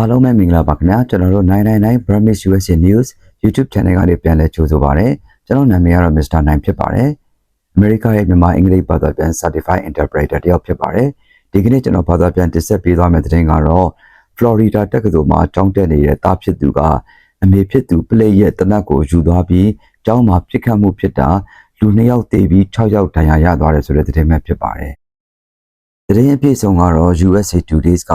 အားလုံးပဲမင်္ဂလာပါခင်ဗျာကျွန်တော်တို့999 Burmese USA News YouTube Channel ကနေပြန်လည်ကြိုဆိုပါရစေကျွန်တော်နာမည်ကတော့ Mr. 9ဖြစ်ပါတယ်အမေရိကရဲ့မြန်မာအင်္ဂလိပ်ဘာသာပြန် Certified Interpreter တယောက်ဖြစ်ပါတယ်ဒီကနေ့ကျွန်တော်ဘာသာပြန်တင်ဆက်ပေးသွားမယ့်သတင်းကတော့ Florida တက္ကသိုလ်မှာကျောင်းတက်နေတဲ့တားဖြစ်သူကအမေဖြစ်သူပလက်ရဲ့တနက်ကိုယူသွားပြီးကျောင်းမှာပြစ်ခတ်မှုဖြစ်တာလူနှစ်ယောက်သေပြီး6ယောက်ဒဏ်ရာရသွားတယ်ဆိုတဲ့သတင်းပဲဖြစ်ပါတယ်သတင်းအပြည့်စုံကတော့ USA Today's က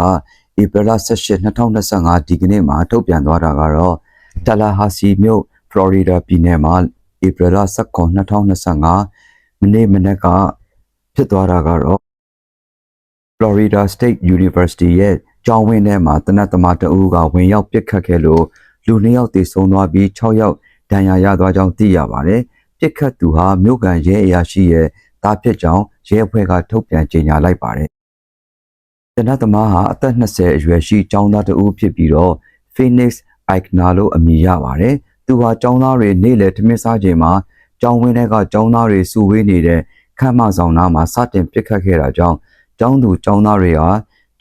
ဧပြီလ18 2025ဒီကနေ့မှာထုတ်ပြန်သွားတာကတော့တလာဟာစီမြို့ဖလော်ရီဒါပြည်နယ်မှာဧပြီလ19 2025မနေ့မနက်ကဖြစ်သွားတာကတော့ Florida State University ရဲ့ကျောင်းဝင်းထဲမှာတနတ်သမားတအူးကဝင်ရောက်ပစ်ခတ်ခဲ့လို့လူနှစ်ယောက်သေဆုံးသွားပြီး6ယောက်ဒဏ်ရာရသွားကြောင်းသိရပါတယ်။ပစ်ခတ်သူဟာမြို့ကန်ရဲအရာရှိရဲ့တားဖြစ်ကြောင်းရဲအဖွဲ့ကထုတ်ပြန်ကြေညာလိုက်ပါတယ် တနတ်သမားဟာအသက်20အရွယ်ရှိကျောင်းသားတဦးဖြစ်ပြီးတော့ Phoenix Eichner လို့အမည်ရပါတယ်။သူဟာကျောင်းသားတွေနေ့လည်ထမင်းစားချိန်မှာကျောင်းဝင်းထဲကကျောင်းသားတွေစုဝေးနေတဲ့ခမ်းမဆောင်နားမှာစတင်ပစ်ခတ်ခဲ့တာကြောင့်ကျောင်းသူကျောင်းသားတွေဟာ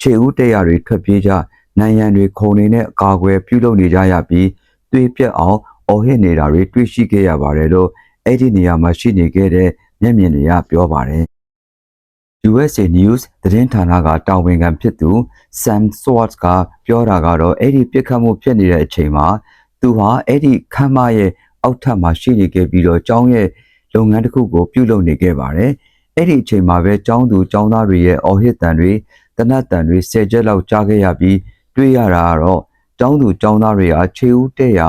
ခြေဦးတရတွေထွက်ပြေးကြနိုင်ရန်တွေခုံနေတဲ့အကာအကွယ်ပြုလုပ်နေကြရပြီးတွေးပြက်အောင်အော်ဟစ်နေတာတွေတွေ့ရှိခဲ့ရပါတယ်လို့အဲ့ဒီနေရာမှာရှိနေခဲ့တဲ့မျက်မြင်တွေကပြောပါတယ် USA News သတင်းဌာနကတာဝန်ခံဖြစ်သူ Sam Swartz ကပြောတာကတော့အဲ့ဒီပြစ်ခတ်မှုဖြစ်နေတဲ့အချိန်မှာသူဟာအဲ့ဒီခမ်းမရဲ့အောက်ထပ်မှာရှိနေခဲ့ပြီးတော့ကျောင်းရဲ့လုပ်ငန်းတစ်ခုကိုပြုလုပ်နေခဲ့ပါတယ်။အဲ့ဒီအချိန်မှာပဲကျောင်းသူကျောင်းသားတွေရဲ့အော်ဟစ်တန်တွေတနတ်တန်တွေဆယ်ချက်လောက်ကြားခဲ့ရပြီးတွေ့ရတာကတော့ကျောင်းသူကျောင်းသားတွေဟာခြေဦးတဲ့ရာ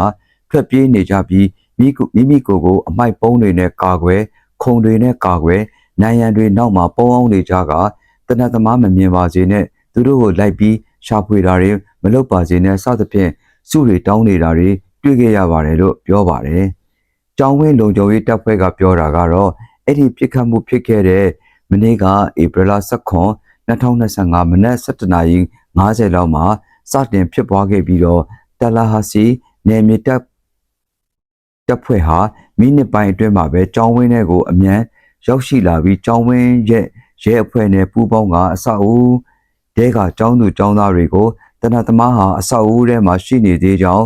ထွက်ပြေးနေကြပြီးမိမိမိကိုယ်ကိုအမိုက်ပုံးတွေနဲ့ကာကွယ်ခုံတွေနဲ့ကာကွယ် နိုင်ရန်တွေနောက်မှာပုံအောင်နေကြကတနတ်သမားမမြင်ပါစေနဲ့သူတို့ကိုလိုက်ပြီးရှာဖွေတာတွေမလုပ်ပါစေနဲ့စသဖြင့်စုတွေတောင်းနေတာတွေတွေ့ခဲ့ရပါတယ်လို့ပြောပါတယ်။ကျောင်းဝင်းလုံခြုံရေးတပ်ဖွဲ့ကပြောတာကတော့အဲ့ဒီပြစ်ခတ်မှုဖြစ်ခဲ့တဲ့မနေ့ကဧပြီလ19 2025မနက်7:50လောက်မှာစတင်ဖြစ်ပွားခဲ့ပြီးတော့တလာဟာစီနယ်မြေတပ်တပ်ဖွဲ့ဟာမိနစ်ပိုင်းအတွင်းမှာပဲကျောင်းဝင်းထဲကိုအမြန် ရောက်ရှိလာပြီးကျောင်းဝင်းရဲ့ရဲအဖွဲ့နဲ့ပူးပေါင်းကအဆောက်အဦတဲကကျောင်းသူကျောင်းသားတွေကိုတနတ်သမားဟာအဆောက်အဦထဲမှာရှိနေသေးကြောင်း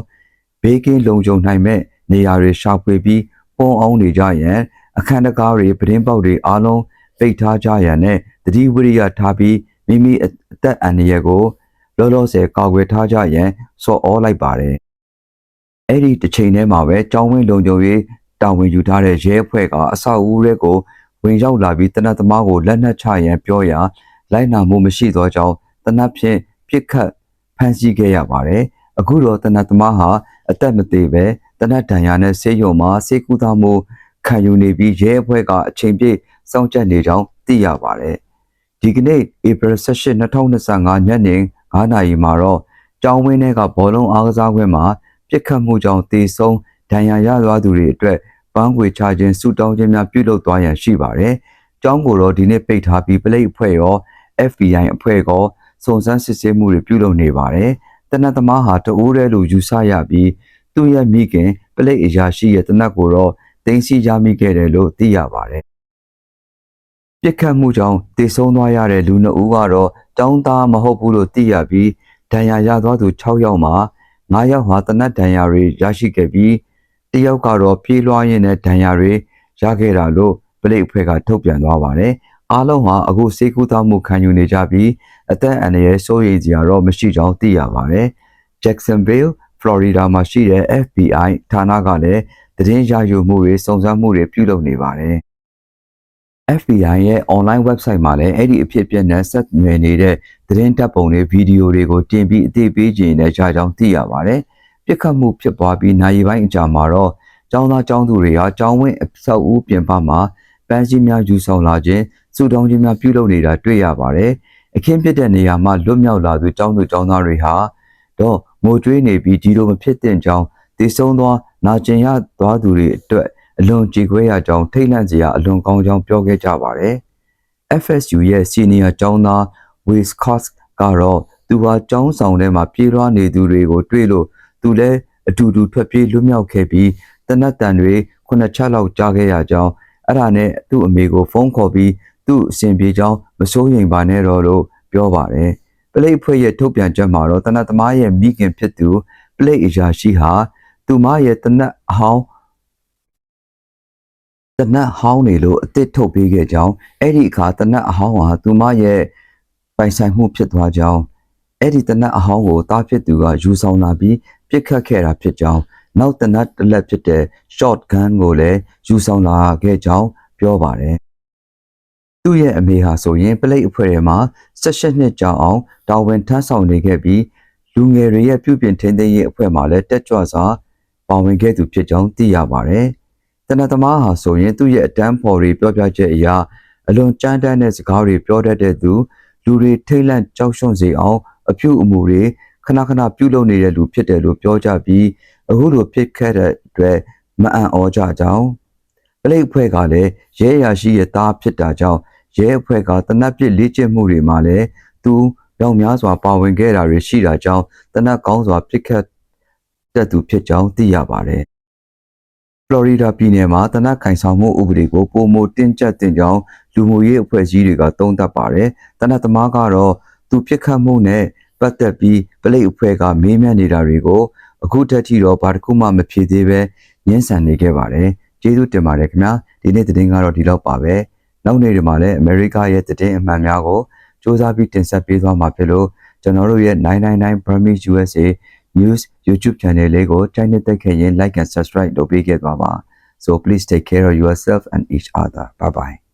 ဘေးကင်းလုံခြုံနိုင်မဲ့နေရာတွေရှာဖွေပြီးပုံအောင်နေကြရန်အခန်းတကားတွေပဒင်းပေါက်တွေအားလုံးပိတ်ထားကြရန်နဲ့တတိဝရိယထားပြီးမိမိအသက်အန္တရာယ်ကိုလောလောဆယ်ကာကွယ်ထားကြရန်စော်ဩလိုက်ပါတယ်အဲ့ဒီတစ်ချိန်တည်းမှာပဲကျောင်းဝင်းလုံခြုံရေးတာဝန်ယူထားတဲ့ရဲအဖွဲ့ကအဆောက်အဦတွေကို ဝင်ရောက်လာပြီးတနတ်သမားကိုလက်နက်ချရန်ပြောရာလိုက်နာမှုမရှိသောကြောင့်တနတ်ဖြင့်ပြစ်ခတ်ဖမ်းဆီးခဲ့ရပါတယ်။အခုတော့တနတ်သမားဟာအသက်မသေးပဲတနတ်ဒဏ်ရာနဲ့ဆေးရုံမှာဆေးကုသမှုခံယူနေပြီးရဲအဖွဲ့ကအချိန်ပြည့်စောင့်ကြပ်နေကြောင်းသိရပါတယ်။ဒီကနေ့ဧပြီ18 2025ညနေ9နာရီမှာတော့ကျောင်းဝင်းထဲကဘောလုံးအားကစားကွင်းမှာပြစ်ခတ်မှုကြောင့်တေဆုံးဒဏ်ရာရသွားသူတွေအတွက် ပန်းခွေချခြင်းဆူတောင်းခြင်းများပြုလုပ်သွားရန်ရှိပါတယ်။ကျောင်းကိုတော့ဒီနေ့ပိတ်ထားပြီးပလိတ်အဖွဲ့ရော FBI အဖွဲ့ကောစုံစမ်းစစ်ဆေးမှုတွေပြုလုပ်နေပါတယ်။တနတ်သမားဟာတအိုးတဲလိုယူဆရပြီးသူ့ရဲ့မိခင်ပလိတ်အရာရှိရဲ့တနတ်ကိုတော့တင်စီရမိခဲ့တယ်လို့သိရပါတယ်။ပြစ်ခတ်မှုကြောင့်တေဆုံးသွားရတဲ့လူနှစ်ဦးကတော့တောင်းသားမဟုတ်ဘူးလို့သိရပြီးဒဏ်ရာရသွားသူ6ယောက်မှာ9ယောက်ဟာတနတ်ဒဏ်ရာတွေရရှိခဲ့ပြီး တယောက်ကတော့ပြေးလွှားရင်းနဲ့ဒဏ်ရာတွေရခဲ့တာလို့ပလိတ်အဖွဲ့ကထုတ်ပြန်သွားပါတယ်။အားလုံးဟာအခုစေကူသမှုခံယူနေကြပြီးအသက်အန္တရာယ်စိုးရိမ်စရာတော့မရှိကြောင်းသိရပါတယ်။ Jacksonville, Florida မှာရှိတဲ့ FBI ဌာနကလည်းသတင်းရယူမှုတွေစုံစမ်းမှုတွေပြုလုပ်နေပါတယ်။ FBI ရဲ့ online website မှာလည်းအဲ့ဒီအဖြစ်အပျက်နဲ့ဆက်နွယ်နေတဲ့သတင်းတပ်ပုံတွေဗီဒီယိုတွေကိုတင်ပြီးအသိပေးခြင်းနဲ့ကြားကြောင်းသိရပါတယ်။ ပြစ်ခတ်မှုဖြစ်ပွားပြီးနိုင်ပိုင်းအကြာမှာတော့ကျောင်းသားကျောင်းသူတွေဟာကျောင်းဝင်းအဆောက်အဦပြင်ပမှာပန်းစည်းများယူဆောင်လာခြင်းစုတောင်းခြင်းများပြုလုပ်နေတာတွေ့ရပါတယ်။အခင်းဖြစ်တဲ့နေရာမှာလွတ်မြောက်လာသူကျောင်းသူကျောင်းသားတွေဟာတော့ငိုကြွေးနေပြီးဒီလိုမဖြစ်တဲ့ကြောင်းတည်ဆုံသောနာကျင်ရသွားသူတွေအတွက်အလွန်ကြေခွဲရကြောင်းထိတ်လန့်စရာအလွန်ကောင်းကြောင်းပြောခဲ့ကြပါတယ်။ FSU ရဲ့ senior ကျောင်းသား Wes Cox ကတော့သူဟာကျောင်းဆောင်ထဲမှာပြေးလွှားနေသူတွေကိုတွေ့လို့ သူလည်းအတူတူထွက်ပြေးလွတ်မြောက်ခဲ့ပြီးတနတ်တန်တွေခုနှစ်ချက်လောက်ကြားခဲ့ရကြောင်းအဲ့ဒါနဲ့သူ့အမေကိုဖုန်းခေါ်ပြီးသူ့အစဉ်ပြေကြောင်းမစိုးရိမ်ပါနဲ့တော့လို့ပြောပါတယ်ပလိတ်အဖွဲ့ရဲ့ထုတ်ပြန်ချက်မှာတော့တနတ်သမားရဲ့မိခင်ဖြစ်သူပလိတ်အရာရှိဟာသူမရဲ့တနတ်အဟောင်းတနတ်ဟောင်းနေလို့အစ်စ်ထုတ်ပေးခဲ့ကြောင်းအဲ့ဒီအခါတနတ်အဟောင်းဟာသူမရဲ့ပိုင်ဆိုင်မှုဖြစ်သွားကြောင်းအဲ့ဒီတနတ်အဟောင်းကိုတားဖြစ်သူကယူဆောင်လာပြီး ပြစ်ခတ်ခဲ့တာဖြစ်ကြောင်းနောက်တနတ်တစ်လက်ဖြစ်တဲ့ short gun ကိုလည်းယူဆောင်လာခဲ့ကြောင်းပြောပါတယ်သူ့ရဲ့အမေဟာဆိုရင်ပလိတ်အဖွဲ့ထဲမှာ16နှစ်ကြာအောင်တာဝန်ထမ်းဆောင်နေခဲ့ပြီးလူငယ်တွေရဲ့ပြုပြင်ထိန်းသိမ်းရေးအဖွဲ့မှာလည်းတက်ကြွစွာပါဝင်ခဲ့သူဖြစ်ကြောင်းသိရပါတယ်။တနတ်သမားဟာဆိုရင်သူ့ရဲ့အတန်းဖော်တွေပြောပြချက်အရအလွန်ကြမ်းတမ်းတဲ့စကားတွေပြောတတ်တဲ့သူလူတွေထိတ်လန့်ကြောက်ရွံ့စေအောင်အပြုအမူတွေ ခဏခဏပြုလုပ်နေတဲ့လူဖြစ်တယ်လို့ပြောကြပြီးအခုလိုဖြစ်ခဲ့တဲ့အတွက်မအံ့ဩကြကြောင်းပလိတ်အဖွဲ့ကလည်းရဲရရှိရဲ့သားဖြစ်တာကြောင့်ရဲအဖွဲ့ကတနက်ပစ်လေ့ကျင့်မှုတွေမှာလည်းသူရောင်များစွာပါဝင်ခဲ့တာတွေရှိတာကြောင့်တနက်ကောင်းစွာပြစ်ခတ်တက်သူဖြစ်ကြောင်းသိရပါတယ်။ဖလော်ရီဒါပြည်နယ်မှာတနက်ခိုင်ဆောင်မှုဥပဒေကိုပုံမတင်းကျပ်တင်ကြောင်းလူမှုရေးအဖွဲ့အစည်းတွေကသုံးသပ်ပါတယ်။တနက်သမားကတော့သူပြစ်ခတ်မှုနဲ့ ပတ်သက်ပြီးပလိတ်အဖွဲ့ကမေးမြန်းနေတာတွေကိုအခုတက်ထိတော့ဘာတစ်ခုမှမဖြေသေးပဲညှင်းဆန်နေခဲ့ပါတယ်။ကျေးဇူးတင်ပါတယ်ခင်ဗျာ။ဒီနေ့သတင်းကတော့ဒီလောက်ပါပဲ။နောက်နေ့တွေမှာလည်းအမေရိကရဲ့တည်င်းအမှန်များကိုစူးစမ်းပြီးတင်ဆက်ပေးသွားမှာဖြစ်လို့ကျွန်တော်တို့ရဲ့999 Burmese USA News YouTube Channel လေးကိုတိုင်းနဲ့တက်ခဲ့ရင် like and subscribe လုပ်ပေးခဲ့ပါပါ So please take care of yourself and each other. Bye bye.